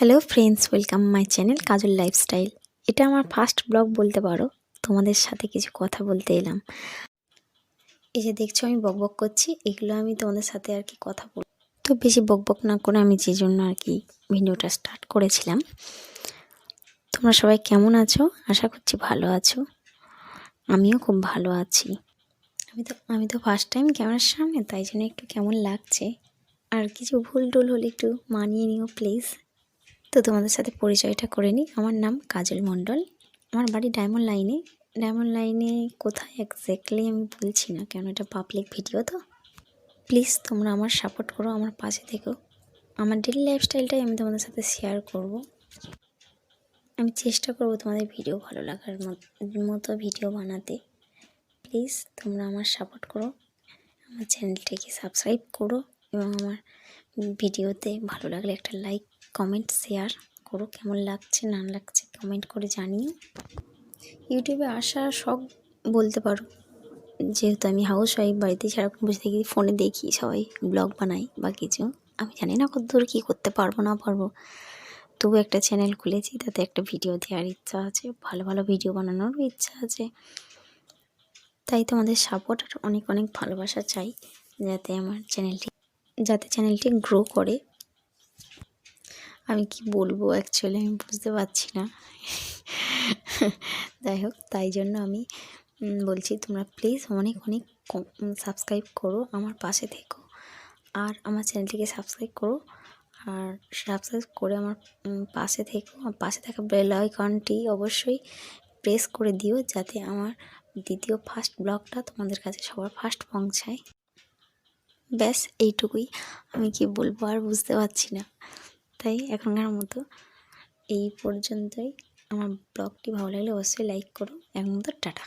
Hello friends welcome my channel Kajal lifestyle এটা আমার first blog বলতে পারো। তোমাদের সাথে কিছু কথা বলতে এলাম। এই যে দেখছ, আমি বকবক করছি। এগুলো আমি তোমাদের সাথে আর কি কথা বল তো বেশি বকবক না করে আমি যে জন্য আর কি ভিডিওটা স্টার্ট করেছিলাম। তোমরা সবাই কেমন আছো? আশা করছি ভালো আছো। আমিও খুব ভালো আছি। আমি তো আমি তো ফার্স্ট টাইম ক্যামেরার সামনে, তাই জন্য একটু কেমন লাগছে। আর কিছু ভুল টুল হলে একটু মানিয়ে নিও প্লিজ তো তোমাদের সাথে পরিচয়টা করে নিই। আমার নাম কাজল মণ্ডল। আমার বাড়ি ডায়মন্ড লাইনে। ডায়মন্ড লাইনে কোথায় এক্স্যাক্টলি আমি বলছি না, কেন এটা পাবলিক ভিডিও তো? প্লিজ তোমরা আমার সাপোর্ট করো, আমার পাশে থেকো। আমার ডেলি লাইফস্টাইলটাই আমি তোমাদের সাথে শেয়ার করব। আমি চেষ্টা করব তোমাদের ভিডিও ভালো লাগার মতো ভিডিও বানাতে। প্লিজ তোমরা আমার সাপোর্ট করো। আমার চ্যানেলটিকে সাবস্ক্রাইব করো এবং আমার ভিডিওতে ভালো লাগলে একটা লাইক, কমেন্ট, শেয়ার করো। কেমন লাগছে, না লাগছে কমেন্ট করে জানিও। ইউটিউবে আসা শখ বলতে পারো। যেহেতু আমি হাউস ওয়াইফ বাড়িতে সারাক্ষণ বসে থাকি, ফোনে দেখি সবাই ব্লগ বানাই বা কিছু। আমি জানি না কতদূর কী করতে পারব, না পারব। তবু একটা চ্যানেল খুলেছি, তাতে একটা ভিডিও দেওয়ার ইচ্ছা আছে, ভালো ভালো ভিডিও বানানোর ইচ্ছা আছে। তাই তোমাদের সাপোর্ট আর অনেক অনেক ভালোবাসা চাই, যাতে আমার চ্যানেলটি যাতে চ্যানেলটি গ্রো করে। আমি কি বলব অ্যাকচুয়ালি আমি বুঝতে পারছি না। যাই হোক, তাই জন্য আমি বলছি তোমরা প্লিজ অনেক অনেক সাবস্ক্রাইব করো আমার পাশে থেকো। আর আমার চ্যানেলটিকে সাবস্ক্রাইব করো। আর সাবস্ক্রাইব করে আমার পাশে থেকো। পাশে থাকা বেল আইকনটি অবশ্যই প্রেস করে দিও যাতে আমার দ্বিতীয় ফার্স্ট ব্লগটা তোমাদের কাছে সবার ফার্স্ট পৌঁছায়। ব্যাস, এইটুকুই। আমি কি বলব আর বুঝতে পারছি না। তাই এখনকার মতো এই পর্যন্তই। আমার ব্লগটি ভালো লাগলে অবশ্যই লাইক করো। এখন তো টাটা।